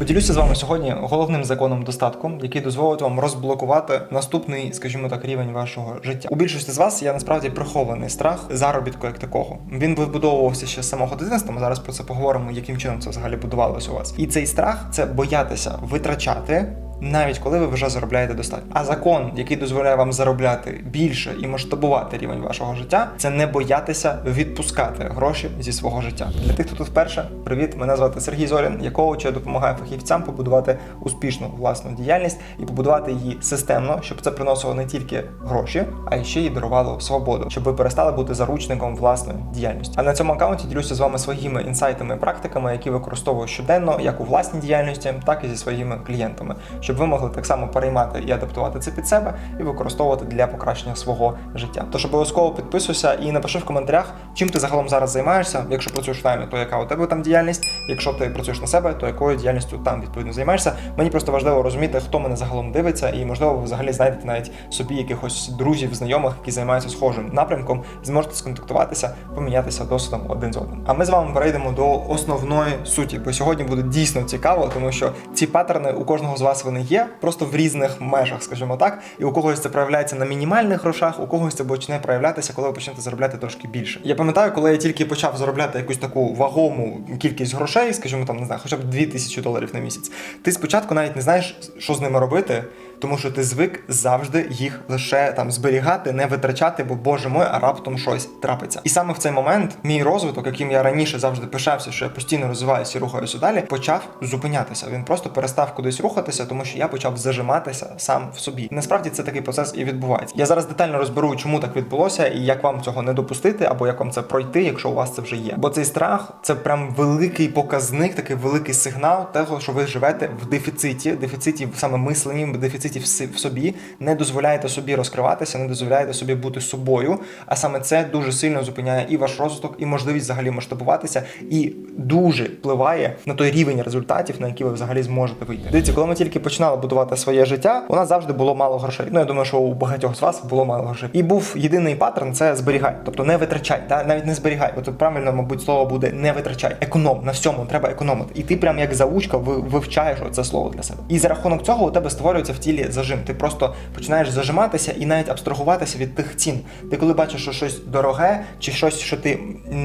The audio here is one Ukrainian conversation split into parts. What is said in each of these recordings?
Поділюся з вами сьогодні головним законом достатку, який дозволить вам розблокувати наступний, скажімо так, рівень вашого життя. У більшості з вас є насправді прихований страх заробітку як такого. Він вибудовувався ще з самого дитинства. Ми зараз про це поговоримо, яким чином це взагалі будувалося у вас. І цей страх це боятися витрачати. Навіть коли ви вже заробляєте достатньо. А закон, який дозволяє вам заробляти більше і масштабувати рівень вашого життя, це не боятися відпускати гроші зі свого життя. Для тих, хто тут вперше, привіт, мене звати Сергій Зорін, я коуч, я допомагаю фахівцям побудувати успішну власну діяльність і побудувати її системно, щоб це приносило не тільки гроші, а ще й дарувало свободу, щоб ви перестали бути заручником власної діяльності. А на цьому аккаунті ділюся з вами своїми інсайтами і практиками, які використовую щоденно, як у власній діяльності, так і зі своїми клієнтами щоб ви могли так само переймати і адаптувати це під себе і використовувати для покращення свого життя. Тож обов'язково підписуйся і напиши в коментарях, чим ти загалом зараз займаєшся. Якщо працюєш в наймі, то яка у тебе там діяльність. Якщо ти працюєш на себе, то якою діяльністю там відповідно займаєшся. Мені просто важливо розуміти, хто мене загалом дивиться, і можливо ви взагалі знайдете навіть собі якихось друзів, знайомих, які займаються схожим напрямком, зможете сконтактуватися, помінятися досвідом один з одним. А ми з вами перейдемо до основної суті, бо сьогодні буде дійсно цікаво, тому що ці паттерни у кожного з вас вони є, просто в різних межах, скажімо так, і у когось це проявляється на мінімальних грошах, у когось це почне проявлятися, коли ви почнете заробляти трошки більше. Я пам'ятаю, коли я тільки почав заробляти якусь таку вагому кількість грошей, скажімо там, не знаю, хоча б 2000 доларів на місяць. Ти спочатку навіть не знаєш, що з ними робити. Тому що ти звик завжди їх лише там зберігати, не витрачати, бо боже мой, а раптом щось трапиться. І саме в цей момент мій розвиток, яким я раніше завжди пишався, що я постійно розвиваюся і рухаюся далі, почав зупинятися. Він просто перестав кудись рухатися, тому що я почав зажиматися сам в собі. Насправді це такий процес і відбувається. Я зараз детально розберу, чому так відбулося, і як вам цього не допустити, або як вам це пройти, якщо у вас це вже є. Бо цей страх це прям великий показник, такий великий сигнал того, що ви живете в дефіциті, дефіциті саме мисленні, в дефіциті в собі, не дозволяєте собі розкриватися, не дозволяєте собі бути собою. А саме це дуже сильно зупиняє і ваш розвиток, і можливість взагалі масштабуватися, і дуже впливає на той рівень результатів, на який ви взагалі зможете вийти. Дивіться, коли ми тільки починали будувати своє життя, у нас завжди було мало грошей. Ну я думаю, що у багатьох з вас було мало грошей. І був єдиний паттерн це зберігай, тобто не витрачай, та навіть не зберігай. От правильно, мабуть, слово буде не витрачай. Економ на всьому треба економити. І ти прям як заучка ви- вивчаєш оце слово для себе. І за рахунок цього у тебе створюється в тілі зажим. Ти просто починаєш зажиматися і навіть абстрагуватися від тих цін. Ти коли бачиш, що щось дороге, чи щось, що ти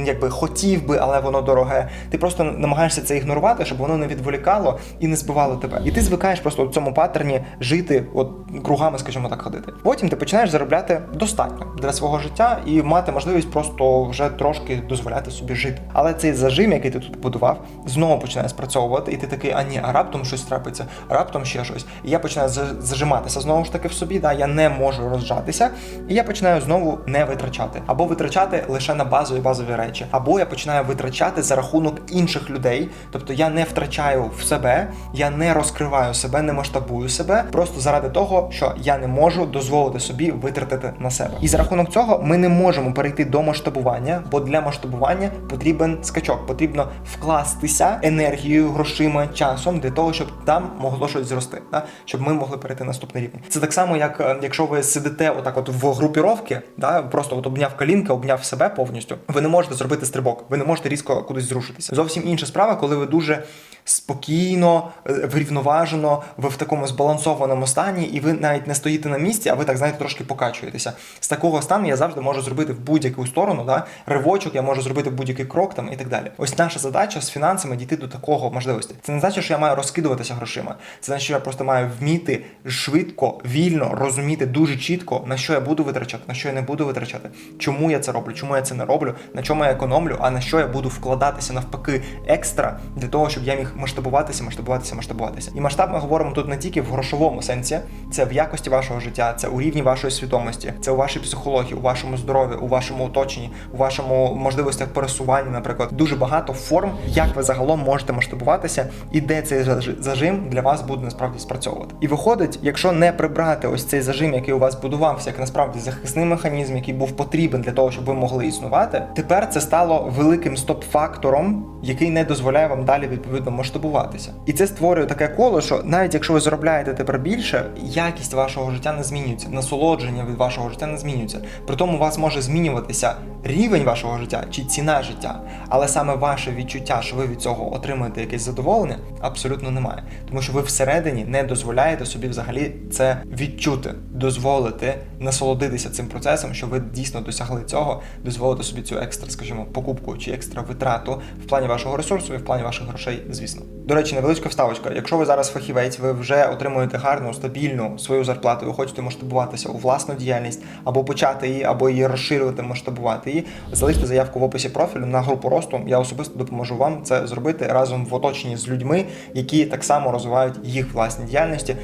якби хотів би, але воно дороге, ти просто намагаєшся це ігнорувати, щоб воно не відволікало і не збивало тебе. І ти звикаєш просто в цьому паттерні жити, от кругами, скажімо так, ходити. Потім ти починаєш заробляти достатньо для свого життя і мати можливість просто вже трошки дозволяти собі жити. Але цей зажим, який ти тут будував, знову починає спрацьовувати, і ти такий, а ні, а раптом щось трапиться, раптом ще щось. І я починаю зажиматися знову ж таки в собі. Да, я не можу розжатися, і я починаю знову не витрачати або витрачати лише на базові базові речі, або я починаю витрачати за рахунок інших людей. Тобто я не втрачаю в себе, я не розкриваю себе, не масштабую себе просто заради того, що я не можу дозволити собі витратити на себе. І за рахунок цього ми не можемо перейти до масштабування, бо для масштабування потрібен скачок, потрібно вкластися енергією, грошима, часом для того, щоб там могло щось зрости, да? щоб ми могли перейти на наступний рівень. Це так само, як е, якщо ви сидите отак, от в групіровці, да, просто от обняв колінки, обняв себе повністю. Ви не можете зробити стрибок, ви не можете різко кудись зрушитися. Зовсім інша справа, коли ви дуже спокійно, е, врівноважено, ви в такому збалансованому стані, і ви навіть не стоїте на місці, а ви так знаєте трошки покачуєтеся. З такого стану я завжди можу зробити в будь-яку сторону, да? ривочок я можу зробити будь-який крок там і так далі. Ось наша задача з фінансами дійти до такого можливості. Це не значить, що я маю розкидуватися грошима. Це значить, що я просто маю вміти швидко, вільно розуміти дуже чітко, на що я буду витрачати, на що я не буду витрачати, чому я це роблю, чому я це не роблю, на чому я економлю, а на що я буду вкладатися навпаки екстра для того, щоб я міг масштабуватися, масштабуватися, масштабуватися. І масштаб ми говоримо тут не тільки в грошовому сенсі, це в якості вашого життя, це у рівні вашої свідомості, це у вашій психології, у вашому здоров'ї, у вашому оточенні, у вашому можливостях пересування, наприклад, дуже багато форм, як ви загалом можете масштабуватися, і де цей зажим для вас буде насправді спрацьовувати. І виходить, виходить, якщо не прибрати ось цей зажим, який у вас будувався, як насправді захисний механізм, який був потрібен для того, щоб ви могли існувати, тепер це стало великим стоп-фактором, який не дозволяє вам далі відповідно масштабуватися. І це створює таке коло, що навіть якщо ви заробляєте тепер більше, якість вашого життя не змінюється, насолодження від вашого життя не змінюється. При тому у вас може змінюватися рівень вашого життя чи ціна життя, але саме ваше відчуття, що ви від цього отримуєте якесь задоволення, абсолютно немає. Тому що ви всередині не дозволяєте собі взагалі це відчути, дозволити насолодитися цим процесом, що ви дійсно досягли цього, дозволити собі цю екстра, скажімо, покупку чи екстра витрату в плані вашого ресурсу і в плані ваших грошей, звісно. До речі, невеличка вставочка. Якщо ви зараз фахівець, ви вже отримуєте гарну, стабільну свою зарплату, ви хочете масштабуватися у власну діяльність або почати її, або її розширювати, масштабувати її. Залиште заявку в описі профілю на групу росту. Я особисто допоможу вам це зробити разом в оточенні з людьми, які так само розвивають їх власні діяльності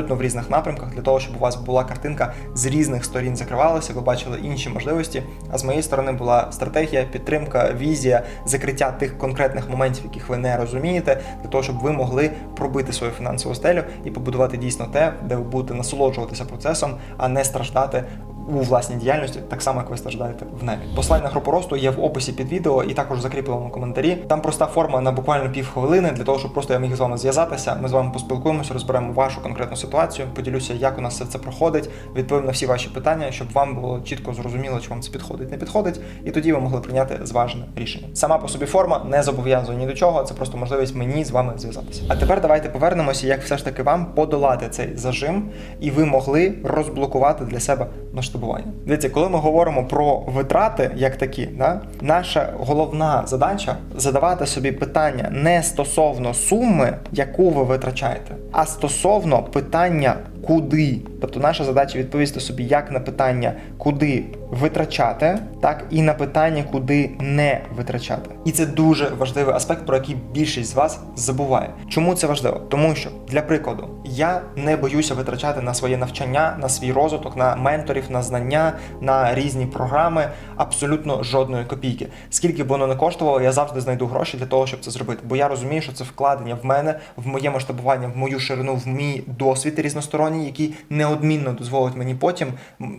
абсолютно в різних напрямках, для того, щоб у вас була картинка з різних сторін закривалася, ви бачили інші можливості. А з моєї сторони була стратегія, підтримка, візія, закриття тих конкретних моментів, яких ви не розумієте, для того, щоб ви могли пробити свою фінансову стелю і побудувати дійсно те, де ви будете насолоджуватися процесом, а не страждати. У власній діяльності, так само як ви страждаєте в небі. Посилання на групу росту є в описі під відео і також закріпленому коментарі. Там проста форма на буквально півхвилини для того, щоб просто я міг з вами зв'язатися. Ми з вами поспілкуємося, розберемо вашу конкретну ситуацію, поділюся, як у нас все це проходить, відповім на всі ваші питання, щоб вам було чітко зрозуміло, чи вам це підходить, не підходить, і тоді ви могли прийняти зважене рішення. Сама по собі форма не зобов'язує ні до чого, це просто можливість мені з вами зв'язатися. А тепер давайте повернемося, як все ж таки вам подолати цей зажим, і ви могли розблокувати для себе масштабування. Дивіться, коли ми говоримо про витрати як такі, да, наша головна задача задавати собі питання не стосовно суми, яку ви витрачаєте, а стосовно питання куди. Тобто наша задача відповісти собі як на питання, куди витрачати, так і на питання, куди не витрачати. І це дуже важливий аспект, про який більшість з вас забуває. Чому це важливо? Тому що, для прикладу, я не боюся витрачати на своє навчання, на свій розвиток, на менторів, на знання, на різні програми абсолютно жодної копійки. Скільки б воно не коштувало, я завжди знайду гроші для того, щоб це зробити. Бо я розумію, що це вкладення в мене, в моє масштабування, в мою ширину, в мій досвід різносторонній, який неодмінно дозволить мені потім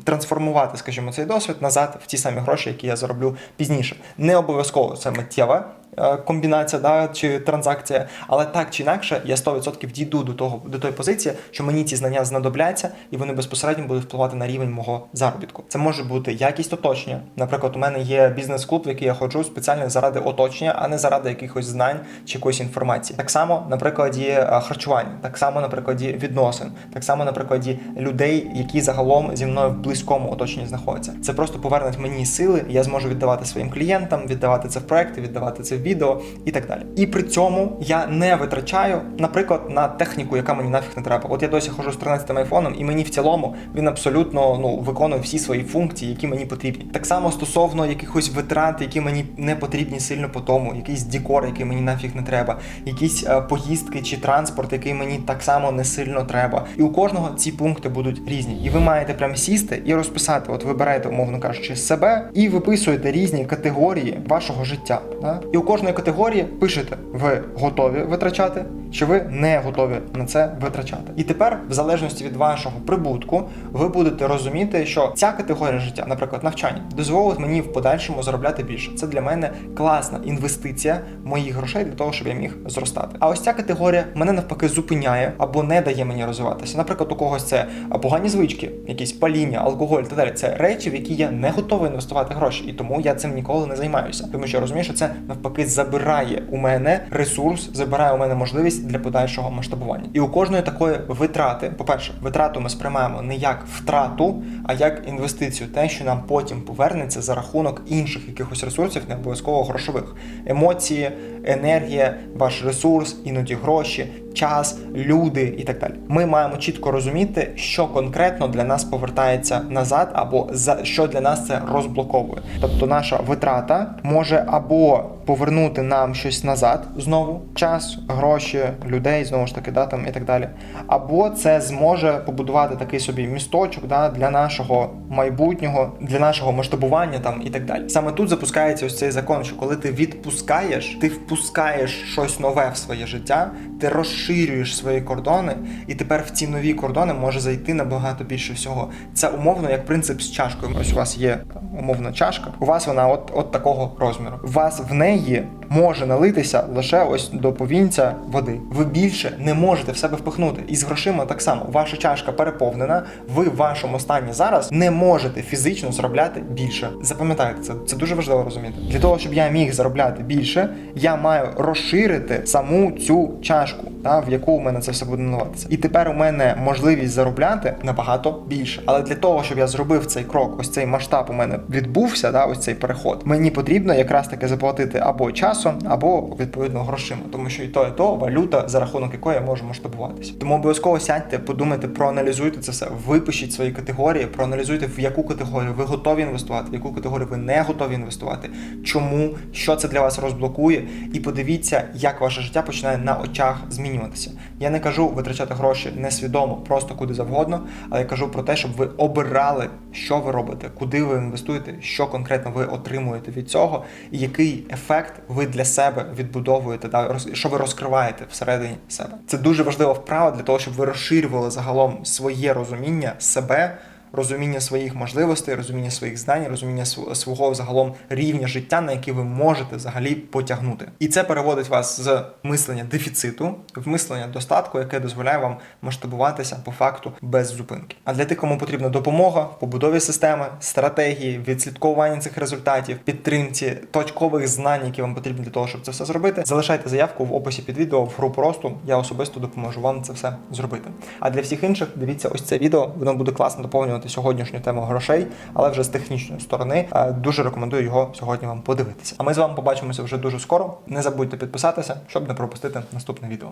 трансформувати, скажімо, цей досвід назад в ті самі гроші, які я зароблю пізніше. Не обов'язково це миттєва е, комбінація да, чи транзакція, але так чи інакше, я 100% дійду до того до тої позиції, що мені ці знання знадобляться, і вони безпосередньо будуть впливати на рівень мого заробітку. Це може бути якість оточення. Наприклад, у мене є бізнес-клуб, в який я ходжу спеціально заради оточення, а не заради якихось знань чи якоїсь інформації. Так само, на прикладі е, харчування, так само на прикладі відносин, так само на прикладі людей, які загалом зі мною в близькому оточенні знаходяться. Це просто повернуть мені сили, і я зможу віддавати своїм клієнтам, віддавати це в проекти, віддавати це відео і так далі. І при цьому я не витрачаю, наприклад, на техніку, яка мені нафіг не треба. От я досі ходжу з 13 айфоном, і мені в цілому він абсолютно ну виконує всі свої функції, які мені потрібні. Так само стосовно якихось витрат, які мені не потрібні сильно по тому, якийсь декор, який мені нафіг не треба, якісь е, поїздки чи транспорт, який мені так само не сильно треба. І у кожного ці пункти будуть різні. І ви маєте прям сісти і розписати. От вибираєте, умовно кажучи, себе і виписуєте різні категорії вашого життя. Да? І у кожної категорії пишете, ви готові витрачати, чи ви не готові на це витрачати. І тепер, в залежності від вашого прибутку, ви будете розуміти, що ця категорія життя, наприклад, навчання, дозволить мені в подальшому заробляти більше. Це для мене класна інвестиція моїх грошей для того, щоб я міг зростати. А ось ця категорія мене навпаки зупиняє або не дає мені розвиватися. Наприклад, у когось це погані звички, якісь паління, алкоголь та далі. Це речі, в які я не готовий інвестувати гроші, і тому я цим ніколи не займаюся. Тому що я розумію, що це навпаки забирає у мене ресурс, забирає у мене можливість для подальшого масштабування. І у кожної такої витрати, по-перше, витрату ми сприймаємо не як втрату, а як інвестицію, те, що нам потім повернеться за рахунок інших якихось ресурсів, не обов'язково грошових емоції, енергія, ваш ресурс, іноді гроші. Час, люди і так далі. Ми маємо чітко розуміти, що конкретно для нас повертається назад, або за що для нас це розблоковує. Тобто, наша витрата може або повернути нам щось назад знову, час, гроші, людей, знову ж таки, да, там і так далі. Або це зможе побудувати такий собі місточок да, для нашого майбутнього, для нашого масштабування там і так далі. Саме тут запускається ось цей закон, що коли ти відпускаєш, ти впускаєш щось нове в своє життя, ти розширюєш розширюєш свої кордони, і тепер в ці нові кордони може зайти набагато більше всього. Це умовно як принцип з чашкою. Ось у вас є умовно чашка. У вас вона от, от такого розміру. У вас в неї може налитися лише ось до повінця води. Ви більше не можете в себе впихнути. І з грошима так само. Ваша чашка переповнена. Ви в вашому стані зараз не можете фізично заробляти більше. Запам'ятайте це, це дуже важливо розуміти. Для того, щоб я міг заробляти більше, я маю розширити саму цю чашку, та, в яку у мене це все буде наливатися. І тепер у мене можливість заробляти набагато більше. Але для того, щоб я зробив цей крок, ось цей масштаб у мене відбувся, да, ось цей переход. Мені потрібно якраз таки заплатити або часом, або відповідно грошима, тому що і то, і то валюта, за рахунок якої я можу масштабуватися. Тому обов'язково сядьте, подумайте, проаналізуйте це все, випишіть свої категорії, проаналізуйте в яку категорію ви готові інвестувати, в яку категорію ви не готові інвестувати, чому, що це для вас розблокує, і подивіться, як ваше життя починає на очах змінюватися. Я не кажу витрачати гроші несвідомо, просто куди завгодно, але я кажу про те, щоб ви обирали, що ви робите, куди ви інвестуєте, що конкретно ви отримуєте від цього, і який ефект ви для себе відбудовуєте, да, що ви розкриваєте всередині себе. Це дуже важлива вправа для того, щоб ви розширювали загалом своє розуміння себе. Розуміння своїх можливостей, розуміння своїх знань, розуміння св- свого загалом рівня життя, на який ви можете взагалі потягнути, і це переводить вас з мислення дефіциту в мислення достатку, яке дозволяє вам масштабуватися по факту без зупинки. А для тих, кому потрібна допомога в побудові системи, стратегії, відслідковуванні цих результатів, підтримці точкових знань, які вам потрібні для того, щоб це все зробити, залишайте заявку в описі під відео в групу росту. Я особисто допоможу вам це все зробити. А для всіх інших дивіться ось це відео. Воно буде класно доповнювати сьогоднішню тему грошей, але вже з технічної сторони. Е, Дуже рекомендую його сьогодні вам подивитися. А ми з вами побачимося вже дуже скоро. Не забудьте підписатися, щоб не пропустити наступне відео.